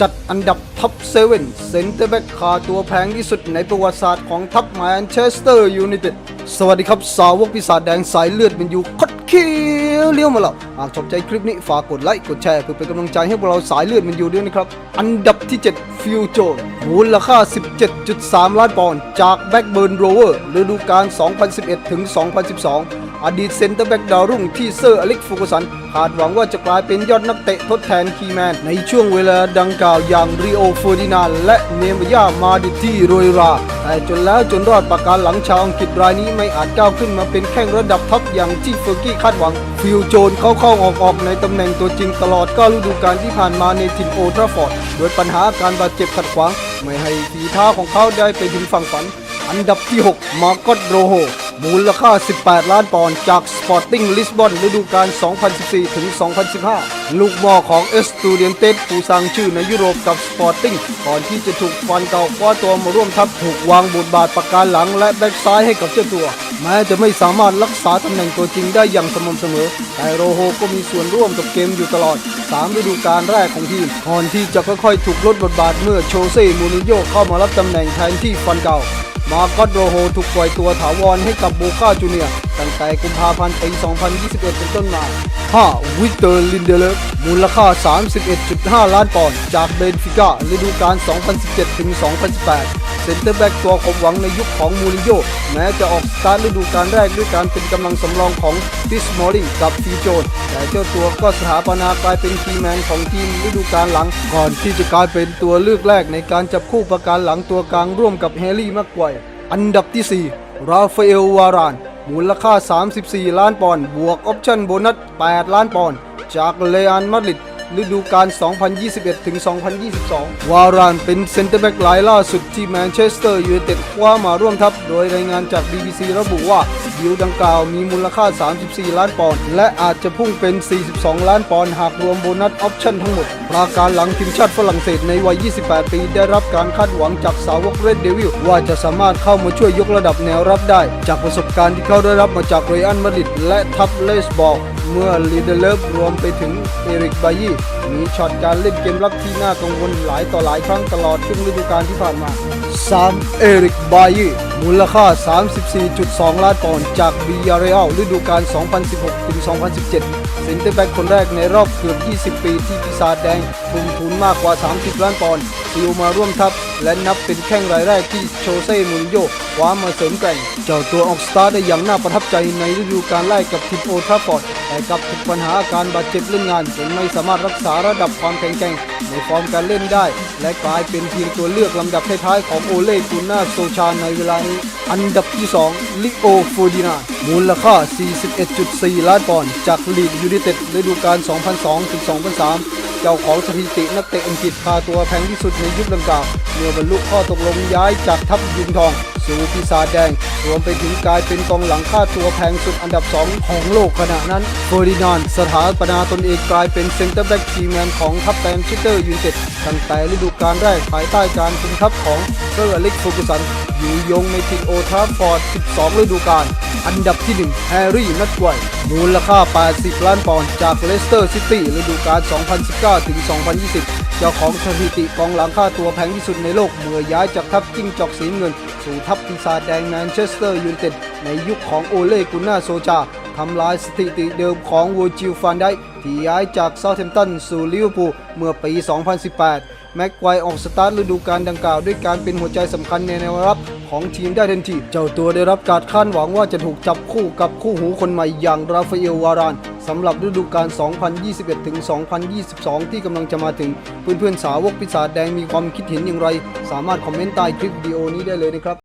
จัดอันดับท็อปเซเว่นเซนเตอร์แบ็กคาตัวแพงที่สุดในประวัติศาสตร์ของทัพแมนเชสเตอร์ยูไนเต็ดสวัสดีครับ สาวกปีศาจแดงสายเลือดเป็นอยู่คดเคี้ยวเลี้ยวมาแล้ว หากชอบใจคลิปนี้ ฝากกดไลค์ กดแชร์ เพื่อเป็นกำลังใจให้พวกเราสายเลือดมันอยู่ด้วยนะครับ อันดับที่ 7 ฟิวโจนมูลค่า 17.3 ล้านปอนด์จากแบ็กเบิร์นโรเวอร์ฤดูกาล2011 ถึง 2012 อดีตเซนเตอร์แบ็กดาวรุ่งที่เซอร์อเล็กฟูกสันคาดหวังว่าจะกลายเป็นยอดนักเตะทดแทนคีแมน ในช่วงเวลาดังกล่าวอย่างริโอเฟอร์ดินานและเนมย่ามาดิที่โรยรา แต่จนแล้วจนรอดประการหลังชาวอังกฤษรายนี้ไม่อาจก้าวขึ้นมาเป็นแข้งระดับท็อปอย่างที่เฟอร์กี้คาดหวัง ฟิลโจนเข้าเข้าออกออกในตำแหน่งตัวจริงตลอด9ฤดูกาลที่ผ่านมาในทีมโอทราฟอร์ดโดยปัญหาการบาดเจ็บขัดขวางไม่ให้ฝีเท้าของเขาได้ไปถึงฝั่งฝัน อันดับที่ 6 มาร์กอตโรโฮ มูลค่า 18 ล้านปอนด์จากสปอร์ติ้งลิสบอนฤดูกาล 2014 ถึง 2015 ลูกมอของเอสตูเดียนเตสผู้สร้างชื่อในยุโรปกับสปอร์ติ้งก่อนที่จะถูกฟันเก่าคว้าตัวมาร่วมทัพถูกวางบทบาทประการหลังและแบ็กซ้ายให้กับเจ้าตัว แม้จะไม่สามารถรักษาตำแหน่งตัวจริงได้อย่างสม่ำเสมอ แต่โรโฮก็มีส่วนร่วมกับเกมอยู่ตลอด 3 ฤดูกาลแรกของทีมก่อนที่จะค่อยๆ ถูกลดบทบาทเมื่อโชเซ่มูรินโญ่เข้ามารับตำแหน่งแทนที่ฟันเก่า มากอตโรโฮถูกปล่อยตัวถาวรให้กับโบคาจูเนียร์ตั้งแต่กุมภาพันธ์ปี 2021 เป็นต้นมา 5. วิกเตอร์ลินเดเลฟมูลค่า 31.5 ล้านปอนด์จากเบนฟิก้าฤดูกาล 2017 ถึง 2018 เซ็นเตอร์แบ็กตัวความหวังในยุคของมูรินโญ่แม้จะออกสตาร์ทฤดูกาลแรกด้วยการเป็นกำลังสำรองของติสมอริงกับฟีโจนแต่เจ้าตัวก็สถาปนากลายเป็นคีแมนของทีมฤดูกาลหลัง ก่อนที่จะกลายเป็นตัวเลือกแรกในการจับคู่ประการหลังตัวกลางร่วมกับแฮร์รี่แม็กไวร์อันดับที่ 4 ราฟาเอลวาราน มูลค่า 34 ล้านปอนด์บวกออปชั่นโบนัส 8 ล้านปอนด์จากเลอันมาดริด ฤดูกาล 2021ถึง2022 วารานเป็นเซนเตอร์แบ็กรายล่าสุดที่แมนเชสเตอร์ยูไนเต็ดคว้ามาร่วมทัพ โดยรายงานจาก BBC ระบุว่าดีลดังกล่าวมีมูลค่า 34 ล้านปอนด์และอาจจะพุ่งเป็น 42 ล้านปอนด์หากรวมโบนัสออปชั่นทั้งหมดปราการหลังทีมชาติฝรั่งเศสในวัย 28 ปี ได้รับการคาดหวังจากสาวกเรดเดวิลว่าจะสามารถเข้ามาช่วยยกระดับแนวรับได้ จากประสบการณ์ที่เขาได้รับมาจากเรอัลมาดริดและทัพเลสบอล เมื่อลีเดเลฟรวมไปถึงเอริกบายีมีช็อตการเล่นเกมรับที่น่ากังวลหลายต่อหลายครั้งตลอดช่วงฤดูกาลที่ผ่านมา 3. เอริกบายีมูลค่า 34.2 ล้านปอนด์จากบียาเรอัลฤดูกาล 2016ถึง2017 เซนเตอร์แบ็กคนแรกในรอบเกือบ 20 ปีที่ปีศาจแดงทุ่มทุนมากกว่า 30 ล้านปอนด์ซิลมาร่วมทัพ และนับเป็นแข้งรายแรกที่โชเซ่มูนโญ่คว้ามาเสริมแกร่ง เจ้าตัวออกสตาร์ได้อย่างน่าประทับใจในฤดูกาลแรกกับทีมโอทราฟอร์ด แต่กับปัญหาอาการบาดเจ็บเล่นงานจนไม่สามารถรักษาระดับความแข็งแกร่งในฟอร์มการเล่นได้ และกลายเป็นเพียงตัวเลือกลำดับท้ายๆของโอเล่กูน่าโซชาในเวลานี้อันดับที่ 2 ลิโอโฟดินามูลค่า 41.4 ล้านปอนด์จากลีดยูไนเต็ดฤดูกาล 2002-2003 เจ้าของสถิตินักเตะอังกฤษพาตัวแพงที่สุดในยุคดังกล่าวเมื่อบรรลุข้อตกลงย้ายจากทัพยินทอง สู่ปีศาแดง รวมไปถึงกลายเป็นกองหลังค่าตัวแพงสุดอันดับ 2 ของโลกขณะนั้นเฟอร์ดินานสถาปนาตนเองกลายเป็นเซนเตอร์แบ็กทีมแมนของทัพแมนเชสเตอร์ยูไนเต็ดตั้งแต่ฤดูกาลแรกภายใต้การคุมทัพของเซอร์อเล็กซ์ฟูกุสัน อยู่ยงในทีมโอทาฟอร์ด 12 ฤดูกาลอันดับที่ 1 แฮร์รี่นัทไกวร์มูลค่า 80 ล้านปอนด์จากเลสเตอร์ซิตี้ฤดูกาล 2019 ถึง 2020 เจ้าของสถิติกองหลังค่าตัวแพงที่สุดในโลก เมื่อย้ายจากทัพจิ้งจอกสีเงิน สู่ทัพปีศาจแดงแมนเชสเตอร์ยูไนเต็ดในยุคของโอเล่กุน่าโซชาทำลายสถิติเดิมของวอจิลฟันไดค์ที่ย้ายจากเซาท์แฮมป์ตันสู่ลิเวอร์พูลเมื่อปี 2018 แม็กไกว์ออกสตาร์ทฤดูกาลดังกล่าวด้วยการเป็นหัวใจสำคัญในแนวรับของทีมได้ทันที เจ้าตัวได้รับการคาดหวังว่าจะถูกจับคู่กับคู่หูคนใหม่อย่างราฟาเอลวาราน สำหรับฤดูกาล 2021 ถึง 2022 ที่กำลังจะมาถึงเพื่อนๆสาวกปิศาจแดงมีความคิดเห็นอย่างไร สามารถคอมเมนต์ใต้คลิปวิดีโอนี้ได้เลยนะครับ